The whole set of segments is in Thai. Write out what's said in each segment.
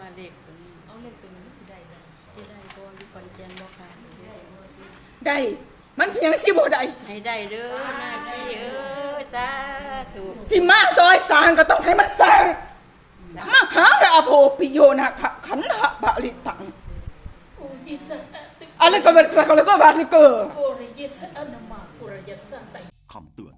มาเลขตัวนี้เอาเลขตัวนี้ที่ได้ได้สิได้บ่อยู่ขอนแก่นบ่ค่ะเด้อได้ มันเพียงสิบ่ได้ให้ได้เด้อหน้าที่เอ้ยจ้าถูกสิมาซอยสร้างก็ต้องให้มันสร้างมหาราโภปิโยนะขะขันหะบาลิตังโอ้ยิสะติอะไรก็เป็นสักอะไรก็บาลิเกอร์โกริยิสะอนามากุรยสะไตคำเตือนคลิป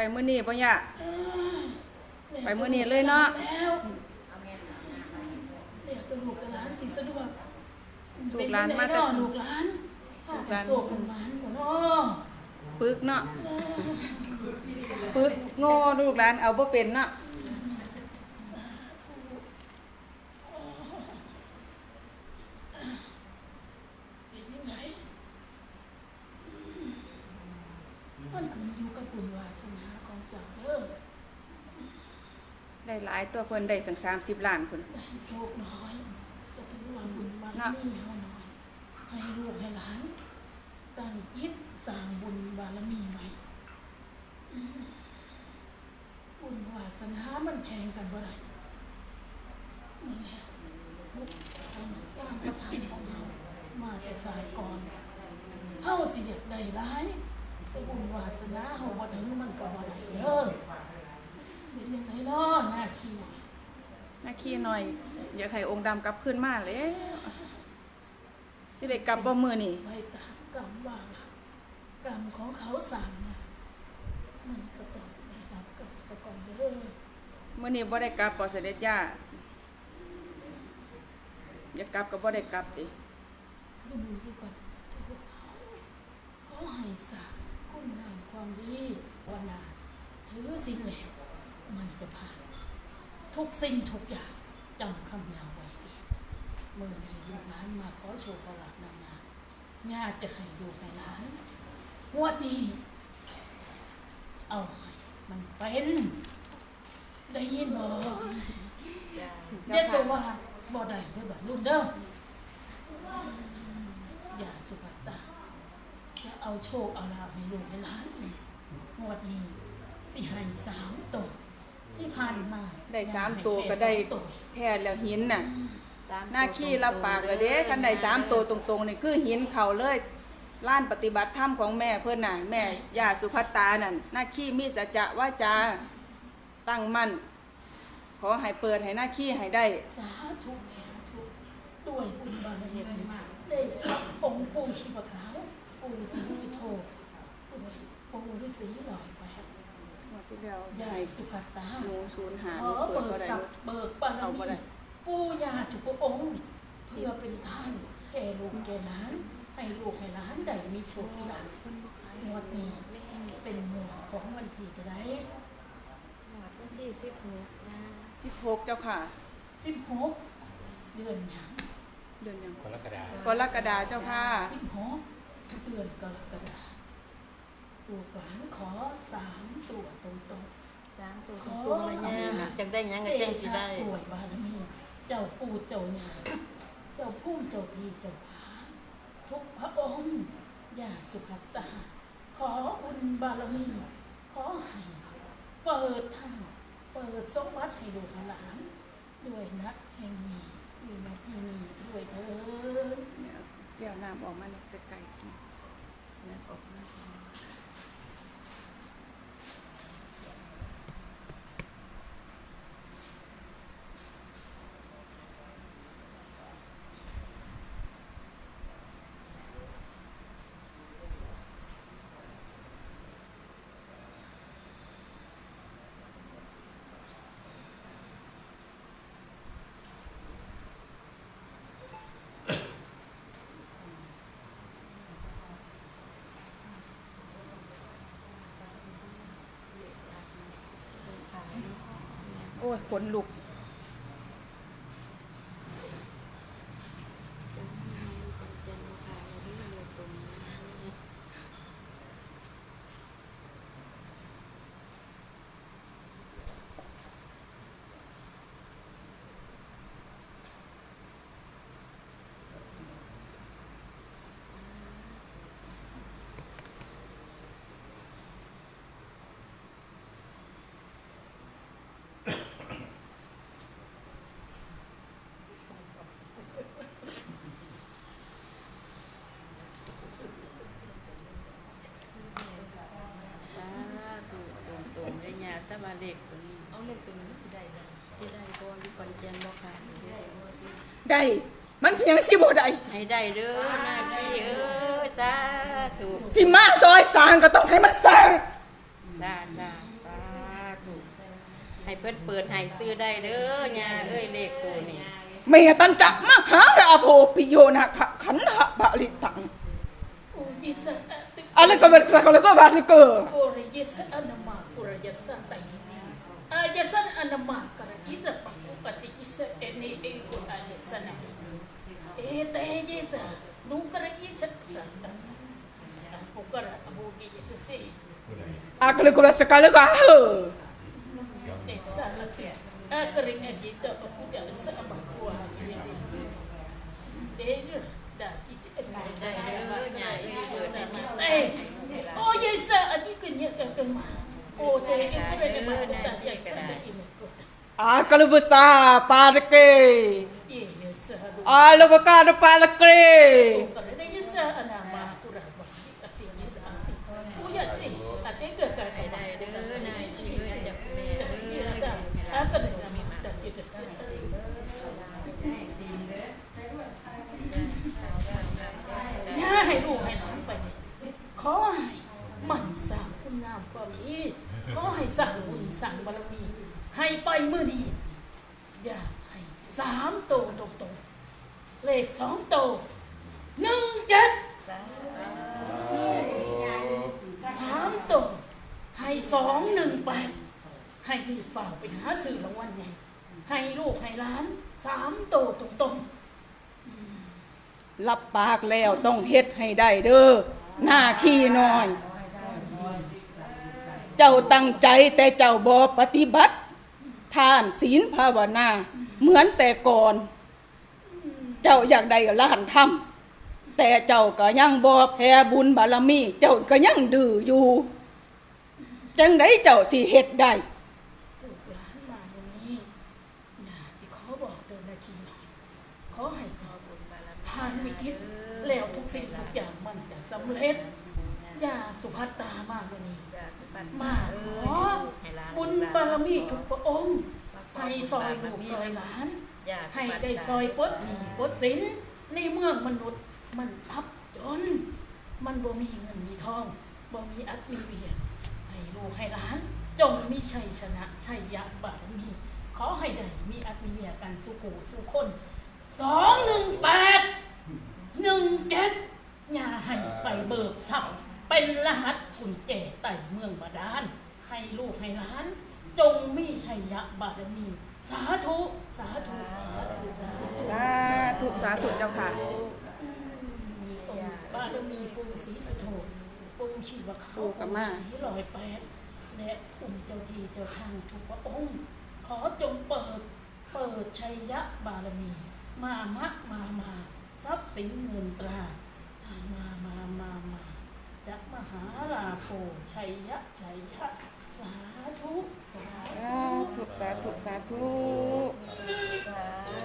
ไปมื้อนี้บ่ยะไปมื้อนี้เลยเนาะแล้วเดี๋ยวตัวลูกกับหลานสิสะดวกลูกหลานมาแต่แต่ลูกหลานลูกหลานโศกมันหลานก่อนเนาะปึกเนาะปึกโง่ลูกหลานเอาบ่เป็นเนาะ เป็นยังไงมันขึ้นอยู่กับบุญวา สนาของเจ้าเด้อได้หลายตัวเพิ่นได้ถึง30ล้านพุ่นได้โศกน้อยก็ถือว่าบุญบารมีเฮาน้อยให้ลูกให้หลานตั้งจิตสร้างบุญบารมีใหม่อืมบุญวาสนามันแข่งกันบ่ได้นั่นแหละบุญของย่างประทานของเฮามาแต่สายก่อนเฮาสิอยากได้หลาย แต่บุญวาสนาเฮาบ่ถึงมันก็บ่ได้เด้อเป็นยังไงเนาะหน้าขี้หน้าขี้หน่อย อยากให้องค์ดำกลับคืนมาแล้วสิได้กลับบ่มื้อนี้ไปตามกรรมว่าล่ะกรรมของเขาสั่งมามันก็ต้องได้รับกรรมสะก่อนเด้อมื้อนี้บ่ได้กลับบ่เสด็จย่าอยากกลับก็บ่ได้กลับติขึ้นอยู่กับทุกเขาขอให้สร้าง คุณงามความดีวันนาถือสิ่งแล้วมันจะผ่าน ทุกสิ่งทุกอย่างจำคำยาวไว้เมื่อนี้ลูกหลานมาขอโชว์ประวัตินานๆญาติจะให้ลูให้หลานงวดนี้ เอาให้มันเป็น ได้ยินบ่เจสว่าบ่ได้เด้อบัดลุงเด้ออย่าสุภัตตา เอาโชคเอาลาภให้ลูกให้หลานงวดนี้สิให้สามตัวที่ผ่านมาได้สามให้ตัวแค่ก็ได้สามตัวแท้แล้วหินน่ะสมหน้าขี้รับปากแล้วเด้คันได้สามตัวตรงๆนี่คือหินเขาเลยล้านปฏิบัติธรรมของแม่เพิ่นน่ะแม่ย่าสุภัตตานั่นหน้าขี้มีสัจจะว่าจาตั้งมั่น ขอให้เปิดให้หน้าขี้ให้ได้ สาธุสาธุด้วยบุญบารมีได้ชักองค์ปู่ชีพขาว ปู่ศรีสุโธด้วยปู่ฤาษีลอยไปงวดที่แล้วยาให้ยสุภัตตาหนูศูนย์หาขหอนูเปิดเปิบ่ดได้สักบเบิกบารเอาบ่ได้มีปู่ย่าทุกองค์เพื่อเป็นท่าน แก่ลูกแก่หลานให้ลูกให้หลานได้มีโชคลาภงวดนี้เป็นหมวดของวันที่จะได้วันที่สิบหกนะ16เจ้าค่ะสิบหกเดือนหยังเดือนหยังกรกฎาคมกรกฎาเจ้าค่ะสิบหก เดือนกรกฎาคมลูกหลานขอสามตัวตรงๆสามตัวตรงๆละเนี่ยจังได้หยังก็จังสิได้ ป่วยบารมีเจ้าปู่เจ้าญาเจ้าพุ่มเจ้าทีเจ้าผาทุกพระองค์อย่าสุภัตตา ขออุณบารมีขอให้เปิดทางเปิดสมบัติให้ลูกหลาน ด้วยนะแห่งนี้ด้วยนาที่นี้ด้วยเถิดส เดี๋ยวน้ำออกมาเนี่ยไกลๆนี่น้ำออกมา อ้ยขนลุก สาธุตรงตรงๆได้ยา แตะมาเล็กตัวนี้เอาเลขตัวนี้ที่ได้เลยสิได้บ่อยู่คอนแก่นบ่ค่ะได้มันเพียงสิบ่ได้ให้ได้เด้อหน้าที่เอ้ยสาธุสิมาซอยสร้างก็ต้องให้มันสร้างจ้าจ้าสาธุให้เพิ่นเปิดให้ซื้อได้เด้อยาเอ้ยเลขตัวนี้เมตันจักมหาราโพปิโยนะขะขันหะบาลิตังกูยิสะตึกอะไรก็เป็นสักอะไรก็บาลิเกอร์ กูริยิสะอนามากูริยิสะไตอายสันอนามาการอิดะปักกุปฏิยิสะเอเนเอกุอายสันเอเตยิสะนุกระยิสะสันตังปุกระอบูกิยิสะเต Akala ko sa kalaga. เอสะละเตอากระงจิตะปกุจะสะบักวาจิเดรดาอิสเอเนได้เด้อยาเอ้ยเปิดให้มาเอ้โอ้ยสะอันนี้กันเนี่ยกันมาโอ้เตยก็เลยมาตัดยาสะได้อีกก็ตัด Akala ba sa parke? เย่สะดู Ala ba ka na palakre? ก็เลยยสะอนามากุระบัสอติยสะอุยสิอติเกิดกัน ให้ ได้ ได้ เด้ เด้ อ อนายที่ ย เอ้ย สะ จับแม่ เอ เอ้ อย ได้อาก็เลยมาตัดยสะย่าให้ลูกให้หลานไปขอให้ มันสร้างคุณงามความดีขอให้สร้างบุญสร้างบารมี ให้ไปเมื่อนี้อย่าให้สามโตตรงตรงเลขสองโตหนึ่งเจ็ดสามโตให้สองหนึ่งแปดให้รีบฝ่าไปหาสื่อรางวัลไงให้ลูกให้ร้านสามโตตรงตรงรับปากแล้วต้องเฮ็ดให้ได้เด้อหน้าขี้น้อย เจ้าตั้งใจแต่เจ้าบ่ปฏิบัติ ทานศีลภาวนา เหมือนแต่ก่อน เจ้าอยากได้ล้านทำแต่เจ้าก็ยังบ่แพ้บุญบารมี เจ้าก็ยังดื้ออยู่ จังไดเจ้าสิเฮ็ดได้ลูกหลานมาวันนี้อย่าสิขอบอกเดินนาทีหน่อยขอให้เจ้าบุญบารมีผ่านวิกฤตแล้วทุกสิ่งทุกอย่างมันจะสำเร็จ ย่าสุภัตตามากกว่านี้ จ้าสุปันมากขอบุญบารมีทุกพระองค์ให้ซอยลูกซอยหลานให้ได้ซอยปลดหนี้ปลดสินในเมืองมนุษย์มันอับจน มันบ่มีเงินมีทองบ่มีอัตมีเวียให้ลูกให้หลาน จงมีชัยชนะชัยยะบารมีขอให้ได้มีอัตมีเวียกันสุขูสุคนสองหนึ่งแปดหนึ่งเจ็ดอย่าให้ไปเบิกทรัพย์ เป็นรหัสกุญแจไต่เมืองบาดาลให้ลูกให้หลาน จงมีชัยยะบารมี สาธุ สาธุ สาธุสาธุสาธุสาธุเจ้าค่ะองค์บารมีปู่ศรีสุโธปู่ชีวะเขาปู่กะมาศรีลอยแปดและองค์เจ้าที่เจ้าทางทุกพระองค์ ขอจงเปิด เปิดชัยยะบารมี มามะมามา ทรัพย์สินเงินตรา มามามามา จักมหาราโภชัยยะชัยยะสาธุสาธุ สาธุสาธุสาธุ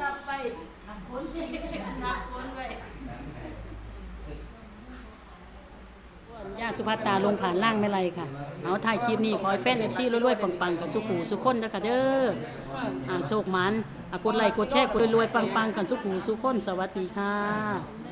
นับไปทาคน สุภัตตาลงผ่านล่างไม่ไรค่ะ เอาถ่ายคลิปนี้ขอให้แฟนเอฟซีรวยๆ ปังๆ กันสุขูสุขคนนะคะเด้ออ่าโชคมันอะกดไลค์กดแชร์กดรวยๆปังๆ กันสุขูสุขคนสวัสดีค่ะ